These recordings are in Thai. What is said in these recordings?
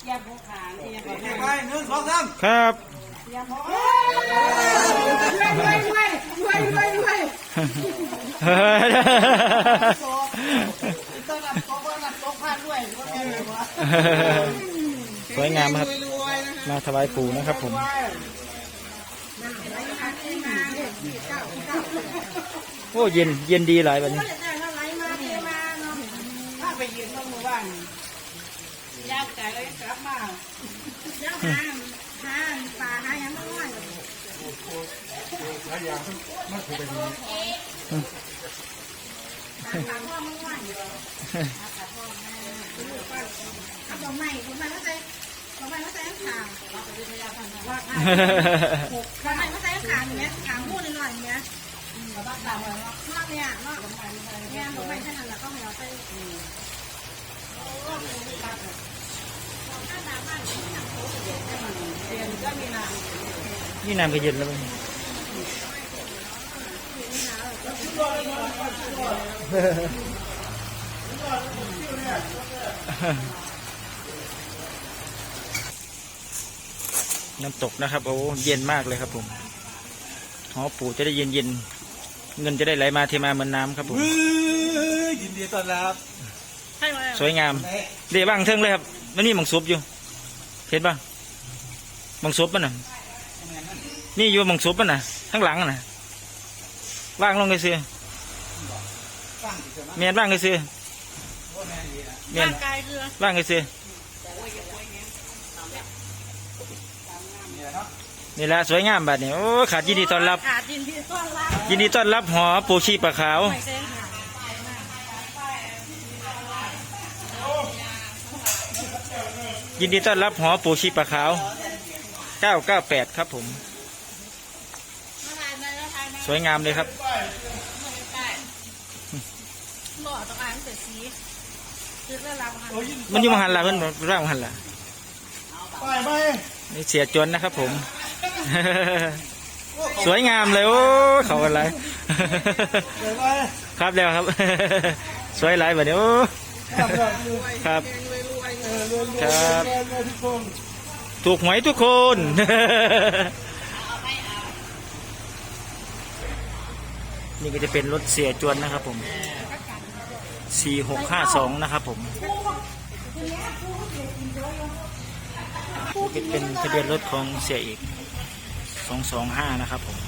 เกียบหัวขาเนี่ยก่อนไปหนึ่งสองสามครับด้วยด้วยด้วยด้วยด้วยต้องรับโต๊ะรับโต๊ะผ้าด้ว ยว่าไงวะสวยงามครับมาถวายปู่นะครับผมโอ้เย็นเย็นดีหลายแบบนี้ถ้าไปยืนต้องมือว่างยากใจเลยกลับมาเอาใหม่ผมมาแล้วใส่ผมมาแล้วใส่ขางผมมาแล้วใส่ขางอย่างเงี้ยขางพูดหน่อยอย่างเงี้ยนอกเนี่ยนอกเนี่ยผมไม่ใช่หันหลังก็ไม่เอาใส่ เรีย นก็มีนานี่น้ำก็เย็นแล้วมั้งน้ำตกนะครับ โอ้เย็นมากเลยครับผมหอปู่จะได้เย็นเย็นๆเงินจะได้ไหลมาเทมาเหมือนน้ำครับผมยินดีต้อนรับให้มาสวยงาม เดี๋ยวบ้างเทิงเลยครับมันนี่มังซุปอยู่ เห็นป่ะ มังซุปมันน่ะนี่อยู่มังซุปมันน่ะข้างหลังน่ะว่างลงไปซื้อเมียนว่างไปซื้อเมียนกายคือว่างไปซื้อนี่แหละสวยงามบัดนี้โอ้ขาดยินดีต้อนรับขาดยินที่ต้อนรับยินดีต้อนรับหอปูชีปลาขาวไม่เส้นค่ะยินดีต้อนรับหอปูชีปลาขาว 998ครับผม สวยงามเลยครับหล่อต้องอ่านเสร็จสีคือเรื่องราวค่ะมันอยู่มหันละมันร่างมหันละไปไปนี่เสียจวนนะครับผม สวยงามเลยโอ้เขาอะไรเดี๋ยวไปครับแล้วครับ สวยหลายแบบนี้โอ้ขับรถอยู่ครับเออรวยรวยครับ ถูกหวยทุกคน นี่ก็จะเป็นรถเสียจวนนะครับผม4652นะครับผมนี่เป็นทะเบียนรถของเสียอีก225นะครับผม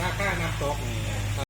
ราคาน้ำตกนี่